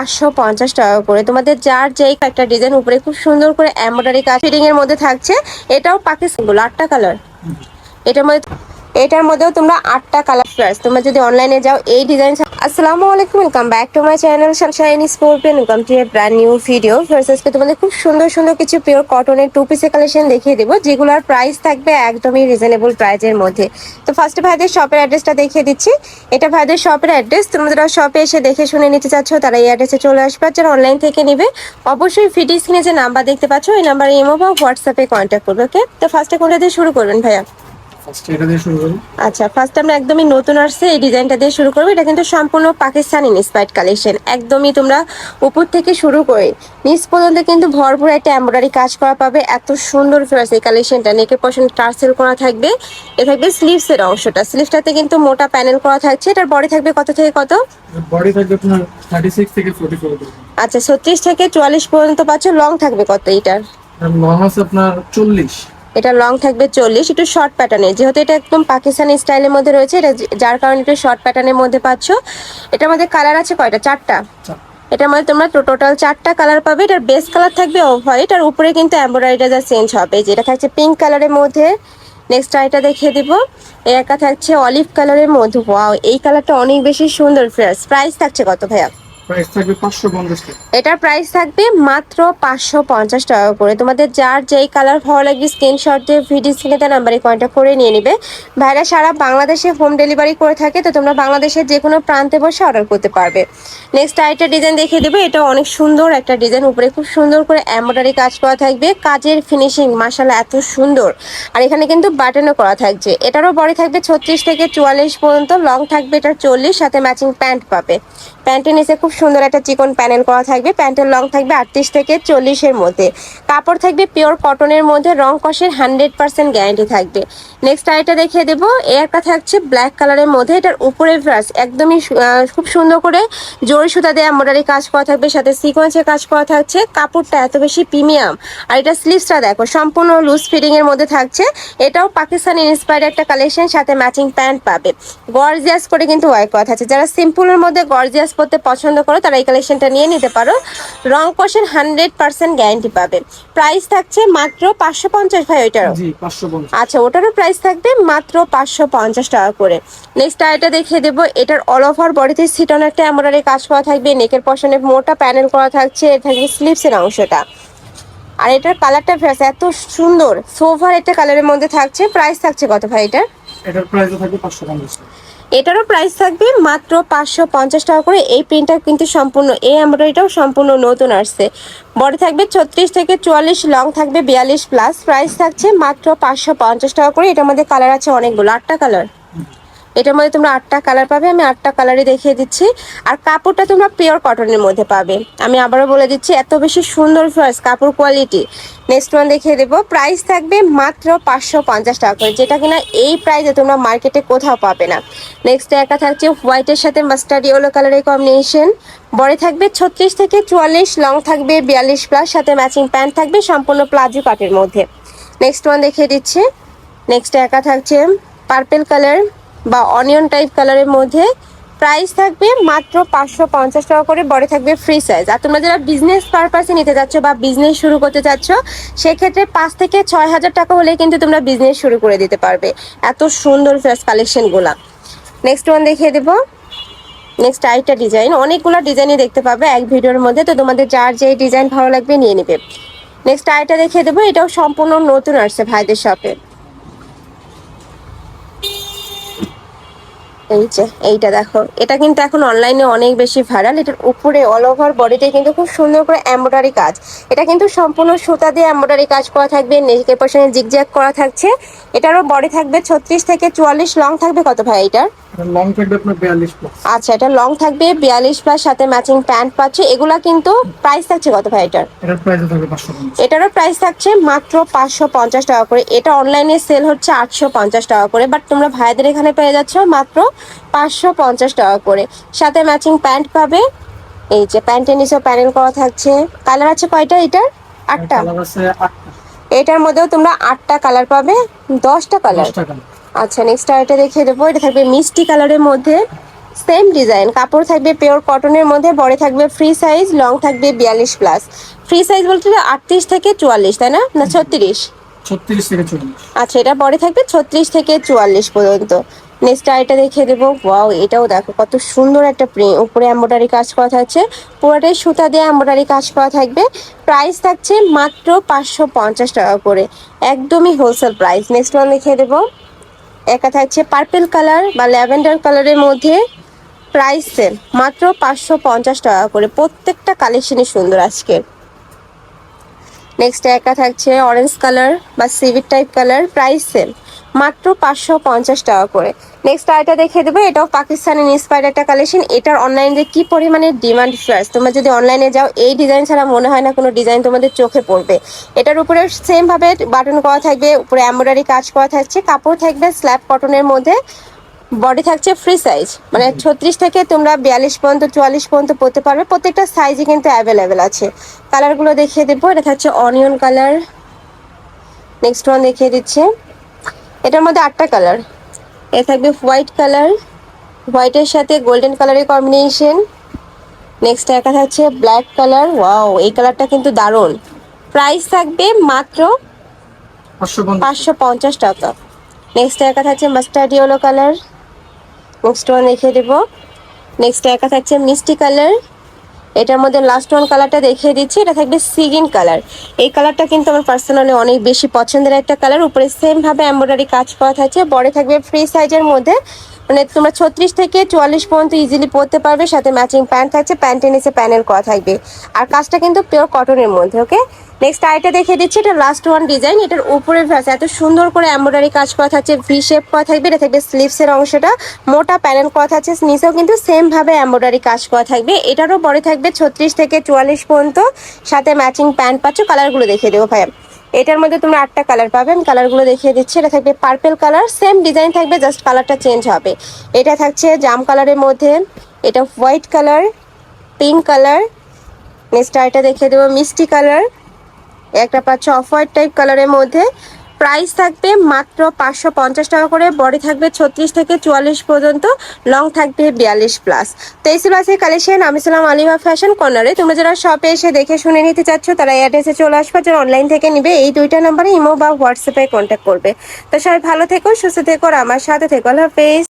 পাঁচশো পঞ্চাশ টাকা করে। তোমাদের যার যেই একটা ডিজাইন উপরে খুব সুন্দর করে এমব্রয়ডারি কাজ ফিটিং এর মধ্যে থাকছে। এটাও পাকিস্তানগুলো আটটা কালার এটার মধ্যে এটার মধ্যেও তোমরা আটটা কালার প্রাইস তোমরা যদি অনলাইনে যাও, এই ডিজাইন আসসালামু আলাইকুম welcome back to my channel sunshine scorpion welcome to a brand new video first তোমাদের খুব সুন্দর সুন্দর কিছু পিওর কটনের টু পিসের কালেকশন দেখিয়ে দেবো, যেগুলোর প্রাইস থাকবে একদমই রিজনেবল প্রাইজের মধ্যে। তো ফার্স্টে ভাইদের শপের অ্যাড্রেসটা দেখিয়ে দিচ্ছি। এটা ভাইদের শপের অ্যাড্রেস তোমরা যারা শপে এসে দেখে শুনে নিতে চাচ্ছ, তারা এই অ্যাড্রেসে চলে আসবে। যারা অনলাইন থেকে নেবে, অবশ্যই ফিটি স্ক্রিনে যে নাম্বার দেখতে পাচ্ছ এই নাম্বারে ইমো বা হোয়াটসঅ্যাপে কন্ট্যাক্ট করবে ওকে তো ফার্স্টে কোনটা দিয়ে শুরু করবেন, ভাইয়া? আচ্ছা ফার্স্ট আমরা একদমই নতুন আসছে এই ডিজাইনটা দিয়ে শুরু করব। এটা কিন্তু সম্পূর্ণ পাকিস্তানি ইন্সপায়ার্ড কালেকশন একদমই তোমরা উপর থেকে শুরু করে নিচ পর্যন্ত কিন্তু ভরপুর একটা এমব্রয়ডারি কাজ করা পাবে। এত সুন্দর ফেরাস এই কালেকশনটা নেকের পশন টার্সেল করা থাকবে। এ থাকবে স্লিভস এর অংশটা। স্লিভসটাতে কিন্তু মোটা প্যানেল করা থাকছে। এটার বডি থাকবে কত থেকে কত? বডি থাকবে আপনার থার্টি সিক্স থেকে ফোর্টি ফোর আচ্ছা ছত্রিশ থেকে চুয়াল্লিস পর্যন্ত পাচ্ছ। লং থাকবে কত এটার লং আছে আপনার চল্লিশ। এটা লং থাকবে চল্লিশ একটু শর্ট প্যাটার্নের যেহেতু এটা একদম পাকিস্তানি স্টাইলের মধ্যে রয়েছে এটা যার কারণে একটু শর্ট প্যাটার্নের মধ্যে পাচ্ছ। এটার মধ্যে কালার আছে কয়টা? চারটা। এটার মধ্যে তোমরা টোটাল চারটা কালার পাবে। এটার বেস কালার থাকবে অফ হোয়াইট আর উপরে কিন্তু এমব্রয়ডারিটা যা চেঞ্জ হবে। যেটা থাকছে পিঙ্ক কালারের মধ্যে। নেক্সট আইটা দেখিয়ে দিব। এই একটা থাকছে অলিভ কালারের মধ্যে। ওয়াও এই কালারটা অনেক বেশি সুন্দর ফ্রেশ প্রাইস থাকছে কত ভাইয়া? প্রাইস থাকবে পাঁচশো পঞ্চাশ টাকা। এটার প্রাইস থাকবে মাত্র পাঁচশো পঞ্চাশ টাকা করে। তোমাদের যার যেই কালার ভালো লাগবে, স্ক্রিনশট দিয়ে ভিডিও স্ক্রিনে তার নাম্বারে কন্ট্যাক্ট করে নিয়ে নিবে। ভাইরা সারা বাংলাদেশে হোম ডেলিভারি করে থাকে, তো তোমরা বাংলাদেশের যে কোনো প্রান্তে বসে অর্ডার করতে পারবে। নেক্সট আরেকটা ডিজাইন দেখিয়ে দেবে। এটা অনেক সুন্দর একটা ডিজাইন উপরে খুব সুন্দর করে এমব্রয়ডারি কাজ করা থাকবে। কাজের ফিনিশিং মাসালা এত সুন্দর। আর এখানে কিন্তু বাটনও করা থাকছে। এটারও বডি থাকবে ছত্রিশ থেকে চুয়াল্লিশ পর্যন্ত। লং থাকবে এটার চল্লিশ, সাথে ম্যাচিং প্যান্ট পাবে। প্যান্টের নিচে খুব সুন্দর একটা চিকন প্যানেল করা থাকবে। প্যান্টের লং থাকবে আটত্রিশ থেকে চল্লিশের মধ্যে। কাপড় থাকবে পিওর কটনের মধ্যে, রং কষের হান্ড্রেড পার্সেন্ট গ্যারান্টি থাকবে। নেক্সট আইটা দেখিয়ে দেবো এ একটা থাকছে ব্ল্যাক কালারের মধ্যে, এটার উপরে ব্রাশ একদমই খুব সুন্দর করে জরি সুতা দেওয়া এমব্রয়ডারি কাজ করা থাকবে, সাথে সিকোয়েন্সের কাজ করা থাকছে, কাপড়টা এত বেশি প্রিমিয়াম। আর এটা স্লিভসটা দেখো, সম্পূর্ণ লুজ ফিটিং এর মধ্যে থাকছে। এটাও পাকিস্তানি ইন্সপায়ার্ড একটা কালেকশন সাথে ম্যাচিং প্যান্ট পাবে। গর্জিয়াস করে কিন্তু ওয়াই করা থাকছে। যারা সিম্পলের মধ্যে গর্জিয়াস পরতে পছন্দ করো তারা এই কালেকশনটা নিয়ে নিতে পারো। রং কোশন হান্ড্রেড পার্সেন্ট গ্যারান্টি পাবে। প্রাইস থাকছে মাত্র পাঁচশো পঞ্চাশ ভাই ওইটারও? আচ্ছা ওটারও প্রাইস থাকবে মাত্র পাঁচশো পঞ্চাশ টাকা করে। নেক্সট আইটা দেখিয়ে দেবো এটার অল ওভার বডিতে সিটন একটা এমব্রয়ডারি কাজ করা থাকবে নেকের পশনে মোটা প্যানেল করা থাকছে এর থাকবে স্লিপসের অংশটা। আর এটার কালারটা ফ্রেশ এত সুন্দর সোভার একটা কালারের মধ্যে থাকছে। প্রাইস থাকছে কত ভাই এটার? এটার প্রাইসও থাকবে পাঁচশো পঞ্চাশ এটারও প্রাইস থাকবে মাত্র পাঁচশো পঞ্চাশ টাকা করে। এই প্রিন্টটা কিন্তু সম্পূর্ণ, এই এমব্রয়ডারিটাও সম্পূর্ণ নতুন আসছে। বডি থাকবে ছত্রিশ থেকে চুয়াল্লিশ লং থাকবে বিয়াল্লিশ প্লাস প্রাইস থাকছে মাত্র পাঁচশো পঞ্চাশ টাকা করে। এটার মধ্যে কালার আছে অনেকগুলো। আটটা কালার এটার মধ্যে তোমরা আটটা কালার পাবে, আমি আটটা কালারই দেখিয়ে দিচ্ছি। আর কাপড়টা তোমরা পিওর কটনের মধ্যে পাবে। আমি আবারও বলে দিচ্ছি, এত বেশি সুন্দর ফ্রেশ কাপড় কোয়ালিটি নেক্সট ওয়ান দেখিয়ে দেবো। প্রাইস থাকবে মাত্র পাঁচশো পঞ্চাশ টাকা করে, যেটা কিনা এই প্রাইসে তোমরা মার্কেটে কোথাও পাবে না। নেক্সট একা থাকছে হোয়াইটের সাথে মাস্টার্ড ইয়েলো কালারের কম্বিনেশন বডি থাকবে ছত্রিশ থেকে চুয়াল্লিশ লং থাকবে বিয়াল্লিশ প্লাস সাথে ম্যাচিং প্যান্ট থাকবে সম্পূর্ণ প্লাজো কাটের মধ্যে। নেক্সট ওয়ান দেখিয়ে দিচ্ছি। নেক্সট একা থাকছে পার্পেল কালার বা অনিয়ন টাইপ কালারের মধ্যে প্রাইস থাকবে মাত্র পাঁচশো পঞ্চাশ টাকা করে, বড় থাকবে ফ্রি সাইজ আর তোমরা যারা বিজনেস পারপাসে নিতে যাচ্ছ বা বিজনেস শুরু করতে চাচ্ছ, সেক্ষেত্রে পাঁচ থেকে ছয় হাজার টাকা হলে কিন্তু তোমরা বিজনেস শুরু করে দিতে পারবে। এত সুন্দর ফ্রেশ কালেকশনগুলা নেক্সট ওয়ান দেখিয়ে দেবো। নেক্সট আরেকটা ডিজাইন অনেকগুলো ডিজাইনই দেখতে পাবে এক ভিডিওর মধ্যে, তো তোমাদের যার যে ডিজাইন ভালো লাগবে নিয়ে নেবে। নেক্সট আরেকটা দেখিয়ে দেবো। এটাও সম্পূর্ণ নতুন আসছে ভাইদের শপে এই যে, এইটা দেখো। এটা কিন্তু এখন অনলাইনে অনেক বেশি ভাইরাল এটার উপরে অল ওভার বডিতে কিন্তু খুব সুন্দর করে এমব্রয়ডারি কাজ। এটা কিন্তু সম্পূর্ণ সুতা দিয়ে এমব্রয়ডারি কাজ করা থাকবে নেকের পাশে জিগজ্যাগ করা থাকছে। এটারও বডি থাকবে ছত্রিশ থেকে চুয়াল্লিশ লং থাকবে। কত ভাই এটার লং থাকবে আপনার বিয়াল্লিশ প্লাস আচ্ছা এটা লং থাকবে বিয়াল্লিশ প্লাস সাথে ম্যাচিং প্যান্ট পাচ্ছে। এগুলা কিন্তু প্রাইস থাকছে কত ভাই এটার? থাকবে এটারও প্রাইস থাকছে মাত্র পাঁচশো পঞ্চাশ টাকা করে। এটা অনলাইনে সেল হচ্ছে আটশো পঞ্চাশ টাকা করে বাট তোমরা ভাইদের এখানে পেয়ে যাচ্ছ মাত্র পাঁচশো পঞ্চাশ টাকা করে। সাথে ম্যাচিং প্যান্ট পাবে। এই যে প্যান্টের নিচেও প্যানেল করা থাকছে। কালার আছে কয়টা এটার? আটটা? কালার আছে আটটা। এটার মধ্যেও তোমরা আটটা কালার পাবে দশটা কালার আচ্ছা নেক্সট আরেকটা দেখিয়ে দেবো। এটা থাকবে মিষ্টি কালারের মধ্যে সেম ডিজাইন কাপড় থাকবে পিওর কটনের মধ্যে বড় থাকবে ফ্রি সাইজ লং থাকবে বিয়াল্লিশ প্লাস ফ্রি সাইজ বলতে আটত্রিশ থেকে চুয়াল্লিশ তাই না? না ছত্রিশ? আচ্ছা এটা পরে থাকবে ছত্রিশ থেকে চুয়াল্লিশ পর্যন্ত। নেক্সট আইটা দেখিয়ে দেবো। ওয়াও এটাও দেখো কত সুন্দর একটা প্রিন্ট উপরে এম্ব্রয়ডারি কাজ করা থাকছে। পুরোটাই সুতা দিয়ে এম্ব্রয়ডারি কাজ করা থাকবে। প্রাইস থাকছে মাত্র পাঁচশো পঞ্চাশ টাকা করে। একদমই হোলসেল প্রাইস নেক্সট ওয়ান দেখিয়ে দেবো। একা থাকছে পার্পেল কালার বা ল্যাভেন্ডার কালারের মধ্যে প্রাইস সেম মাত্র পাঁচশো পঞ্চাশ টাকা করে। প্রত্যেকটা কালেকশনই সুন্দর আজকের নেক্সট একা থাকছে অরেঞ্জ কালার বা সিভিট টাইপ কালার প্রাইস সেম মাত্র পাঁচশো পঞ্চাশ টাকা করে। নেক্সট আইটা দেখে দেবো এটাও পাকিস্তানি ইন্সপায়ার্ড একটা কালেকশন এটার অনলাইনে কি পরিমাণে ডিমান্ড ফ্লাস তোমরা যদি অনলাইনে যাও এই ডিজাইন ছাড়া মনে হয় না কোনো ডিজাইন তোমাদের চোখে পড়বে। এটার উপরে সেম ভাবে বাটন করা থাকবে উপরে এমব্রয়ডারি কাজ করা থাকছে কাপড় থাকবে স্ল্যাব কটনের মধ্যে বডি থাকছে ফ্রি সাইজ মানে ছত্রিশ থেকে তোমরা বিয়াল্লিশ পর্যন্ত চুয়াল্লিশ পর্যন্ত পড়তে পারবে প্রত্যেকটা সাইজই কিন্তু অ্যাভেলেবেল আছে। কালারগুলো দেখিয়ে দেবো এটা থাকছে অনিয়ন কালার নেক্সট ওয়ান দেখিয়ে দিচ্ছে। এটার মধ্যে আটটা কালার এ থাকবে হোয়াইট কালার হোয়াইটের সাথে গোল্ডেন কালারের কম্বিনেশন। নেক্সট একা থাকছে ব্ল্যাক কালার ওয়াও এই কালারটা কিন্তু দারুণ। প্রাইস থাকবে মাত্র পাঁচশো পঞ্চাশ। পাঁচশো পঞ্চাশ টাকা। নেক্সট একা থাকছে mustard yellow colour. Next one দেখিয়ে দেবো। নেক্সট একা থাকছে মিষ্টি কালার। এটার মধ্যে লাস্ট ওয়ান কালারটা দেখিয়ে দিচ্ছি, এটা থাকবে সিগিন কালার এই কালারটা কিন্তু আমার পার্সোনালি অনেক বেশি পছন্দের একটা কালার উপরে সেমভাবে এম্ব্রয়ডারি কাজ করা থাকছে, বড় থাকবে ফ্রি সাইজের মধ্যে মানে তোমরা ছত্রিশ থেকে চুয়াল্লিশ পর্যন্ত ইজিলি পরতে পারবে, সাথে ম্যাচিং প্যান্ট থাকছে প্যান্টের নিচে প্যানেল করা থাকবে। আর কাজটা কিন্তু পিওর কটনের মধ্যে ওকে নেক্সট আইটা দেখিয়ে দিচ্ছি, এটা লাস্ট ওয়ান ডিজাইন এটার উপরের ভাস এত সুন্দর করে এমব্রয়ডারি কাজ করা থাকছে ভি শেপ করা থাকবে, এটা থাকবে স্লিভসের অংশটা, মোটা প্যানেল করা থাকছে নিচেও কিন্তু সেম ভাবে এমব্রয়ডারি কাজ করা থাকবে, এটারও পরে থাকবে ছত্রিশ থেকে চুয়াল্লিশ পর্যন্ত, সাথে ম্যাচিং প্যান্ট পাচ্ছ কালারগুলো দেখিয়ে দেবো ভাইয়া। এটার মধ্যে তোমরা আটটা কালার পাবে। আমি কালারগুলো দেখিয়ে দিচ্ছি। এটা থাকবে পার্পেল কালার সেম ডিজাইন থাকবে জাস্ট কালারটা চেঞ্জ হবে। এটা থাকছে জাম কালারের মধ্যে। এটা white colour pink colour next আরেকটা দেখিয়ে দেবো, মিষ্টি কালার একটা পাচ্ছ অফ হোয়াইট টাইপ কালারের মধ্যে। প্রাইস থাকবে মাত্র পাঁচশো পঞ্চাশ টাকা করে, বডি থাকবে ছত্রিশ থেকে চুয়াল্লিশ পর্যন্ত, লং থাকবে বিয়াল্লিশ প্লাস। তো প্লাসের কালেকশন আমি ছিলাম আলিমা ফ্যাশন কর্নারে তোমরা যারা শপে এসে দেখে শুনে নিতে চাচ্ছ, তারা অ্যাড্রেসে চলে আসবে, যারা অনলাইন থেকে নিবে, এই দুইটা নাম্বারে ইমো বা হোয়াটসঅ্যাপে কন্ট্যাক্ট করবে। তো সবাই ভালো থেকো, সুস্থ থেকো, আর আমার সাথে থেকো। আল্লাহ হাফেজ।